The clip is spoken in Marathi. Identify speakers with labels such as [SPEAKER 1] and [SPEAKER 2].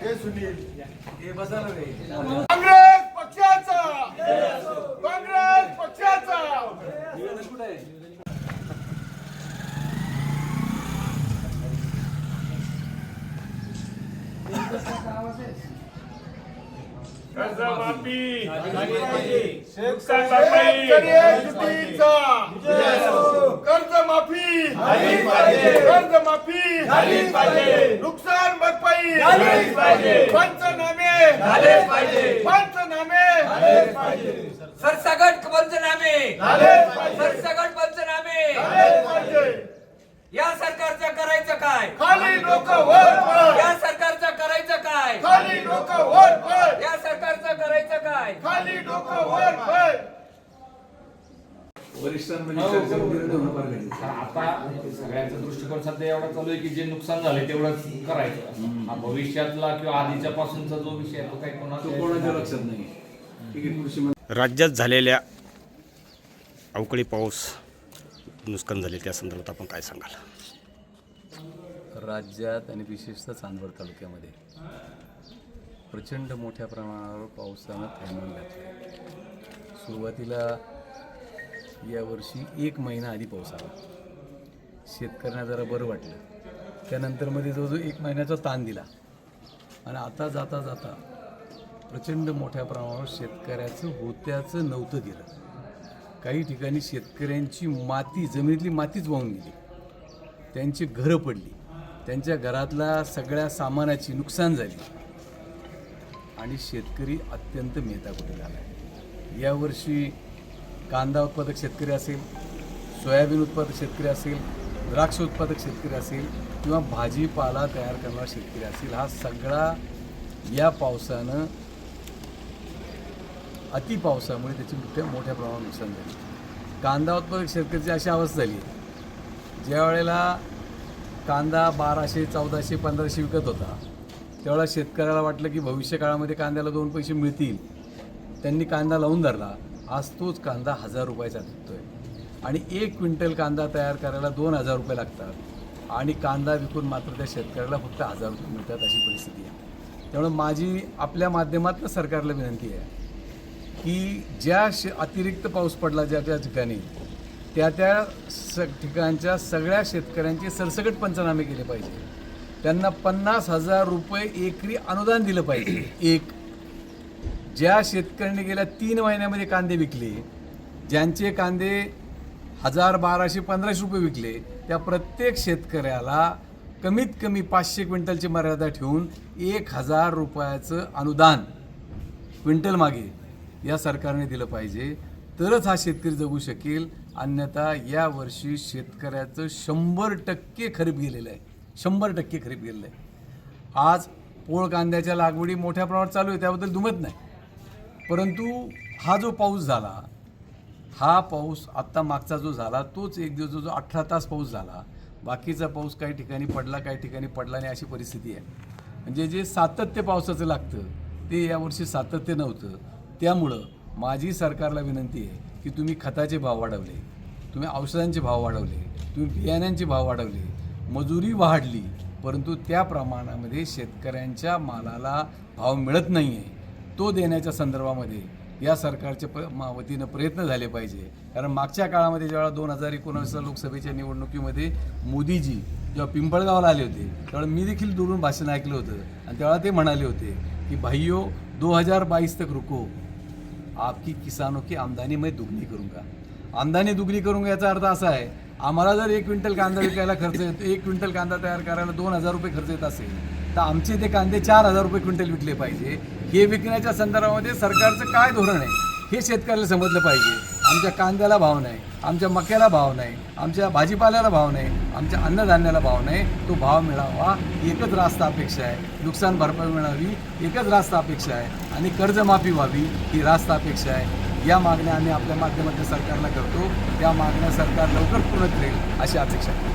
[SPEAKER 1] हे सुनील हे बसायला कर्जमाफी नुकसान भरपाई युतीचा कर्जमाफी. कर्जमाफी. नुकसान भरपाई. पंचनामे. पंचनामे.
[SPEAKER 2] सरसगट पंचनामे. सरसगट पंचनामे. या सरकारचं करायचं काय?
[SPEAKER 1] खाली लोक वर
[SPEAKER 2] या काय?
[SPEAKER 1] खाली लोक वर
[SPEAKER 2] या सरकारचं करायचं काय?
[SPEAKER 1] खाली लोक वर वर
[SPEAKER 3] वरिष्ठांमध्ये चर्चा वगैरे होणं फार गरजेचं आहे.
[SPEAKER 4] आता सगळ्यांचा दृष्टिकोन सध्या एवढा चालू आहे की जे नुकसान झालंय तेवढंच करायचं. हा भविष्यातला किंवा आधीच्या पासूनचा जो विषय आहे तो काही
[SPEAKER 3] तो
[SPEAKER 4] कोणाचा
[SPEAKER 3] कोणाच्या लक्षात नाही. ठीक आहे कृषी मंत्री
[SPEAKER 5] राज्यात झालेल्या अवकाळी पाऊस नुकसान झाले त्या संदर्भात आपण काय सांगाल?
[SPEAKER 6] राज्यात आणि विशेषतः चांदवड तालुक्यामध्ये प्रचंड मोठ्या प्रमाणावर पावसानं थांबून घातलं सुरुवातीला यावर्षी एक महिना आधी पाऊस आला. शेतकऱ्यांना जरा बरं वाटलं. त्यानंतरमध्ये जवळजवळ एक महिन्याचा ताण दिला. आणि आता जाता जाता प्रचंड मोठ्या प्रमाणावर शेतकऱ्याचं होत्याचं नव्हतं गेलं. काही ठिकाणी शेतकऱ्यांची माती जमिनीतली मातीच वाहून गेली. त्यांची घरं पडली. त्यांच्या घरातल्या सगळ्या सामानाची नुकसान झाली. आणि शेतकरी अत्यंत मेहताकुटी झाला आहे? यावर्षी कांदा उत्पादक शेतकरी असेल सोयाबीन उत्पादक शेतकरी असेल द्राक्ष उत्पादक शेतकरी असेल किंवा भाजीपाला तयार करणारा शेतकरी असेल हा सगळा या पावसानं अति पावसामुळे त्याची मोठ्या मोठ्या प्रमाणात नुकसान झाले. कांदा उत्पादक शेतकऱ्याची अशी अवस्था झाली. आहे ज्या वेळेला कांदा बाराशे चौदाशे पंधराशे विकत होता त्यावेळेला शेतकऱ्याला वाटलं की भविष्य काळामध्ये कांद्याला दोन पैसे मिळतील. त्यांनी कांदा लावून धरला. आज तोच कांदा हजार रुपयाचा विकतोय. आणि एक क्विंटल कांदा तयार करायला दोन हजार रुपये लागतात. आणि कांदा विकून मात्र त्या शेतकऱ्याला फक्त हजार रुपये मिळतात अशी परिस्थिती आहे. त्यामुळे माझी आपल्या माध्यमातनं सरकारला विनंती आहे की ज्या श अतिरिक्त पाऊस पडला ज्या ज्या ठिकाणी त्या त्या स ठिकाणच्या सगळ्या शेतकऱ्यांचे सरसकट पंचनामे केले पाहिजे. त्यांना पन्नास हजार रुपये एकरी अनुदान दिलं पाहिजे. एक. ज्या शेतकऱ्यांनी गेल्या तीन महिन्यामध्ये कांदे विकले ज्यांचे कांदे हजार बाराशे पंधराशे रुपये विकले त्या प्रत्येक शेतकऱ्याला कमीत कमी पाचशे क्विंटलची मर्यादा ठेवून एक हजार रुपयाचं अनुदान क्विंटल मागे या सरकारने दिलं पाहिजे. तरच हा शेतकरी जगू शकेल. अन्यथा यावर्षी शेतकऱ्याचं शंभर टक्के खरीप गेलेलं आहे. शंभर टक्के खरीप गेलेलं आहे. आज पोळ कांद्याच्या लागवडी मोठ्या प्रमाणात चालू आहे त्याबद्दल दुमत नाही. परंतु हा जो पाऊस झाला हा पाऊस आत्ता मागचा जो झाला तोच एक दिवस जो जो अठरा तास पाऊस झाला बाकीचा पाऊस काही ठिकाणी पडला काही ठिकाणी पडला नाही अशी परिस्थिती आहे. म्हणजे जे सातत्य पावसाचं लागतं ते यावर्षी सातत्य नव्हतं. त्यामुळं माझी सरकारला विनंती आहे की तुम्ही खताचे भाव वाढवले तुम्ही औषधांचे भाव वाढवले तुम्ही बियाण्यांचे भाव वाढवले मजुरी वाढली परंतु त्या प्रमाणामध्ये शेतकऱ्यांच्या मालाला भाव मिळत नाही आहे तो देण्याच्या संदर्भामध्ये या सरकारच्या प वतीनं प्रयत्न झाले पाहिजे. कारण मागच्या काळामध्ये ज्यावेळा दोन हजार एकोणावीसला लोकसभेच्या निवडणुकीमध्ये मोदीजी जेव्हा पिंपळगावला आले होते त्यावेळेला मी देखील दुरून भाषण ऐकलं होतं. आणि त्यावेळा ते म्हणाले होते की भाईयो दो हजार बाईस तक रुको. आपकी किसानों की आमदनी मैं दुगनी करूंगा. आमदानी दुगनी करूंगा याचा अर्थ असा आहे आम्हाला जर एक क्विंटल कांदा विकायला खर्च येतो एक क्विंटल कांदा तयार करायला दोन हजार रुपये खर्च येत असेल तर आमचे ते कांदे चार हजार रुपये क्विंटल विकले पाहिजे. हे विकण्याच्या संदर्भामध्ये सरकारचं काय धोरण आहे हे शेतकऱ्याला समजलं पाहिजे. आमच्या कांद्याला भाव नाही आमच्या मक्याला भाव नाही आमच्या भाजीपाल्याला भाव नाही आमच्या अन्नधान्याला भाव नाही. तो भाव मिळावा एकच रास्त अपेक्षा आहे. नुकसान भरपाई मिळावी एकच रास्त अपेक्षा आहे. आणि कर्जमाफी व्हावी ही रास्त अपेक्षा आहे. या मागण्या आम्ही आपल्या माध्यमातून सरकारला करतो. त्या मागण्या सरकार लवकर पूर्ण करेल अशी अपेक्षा आहे.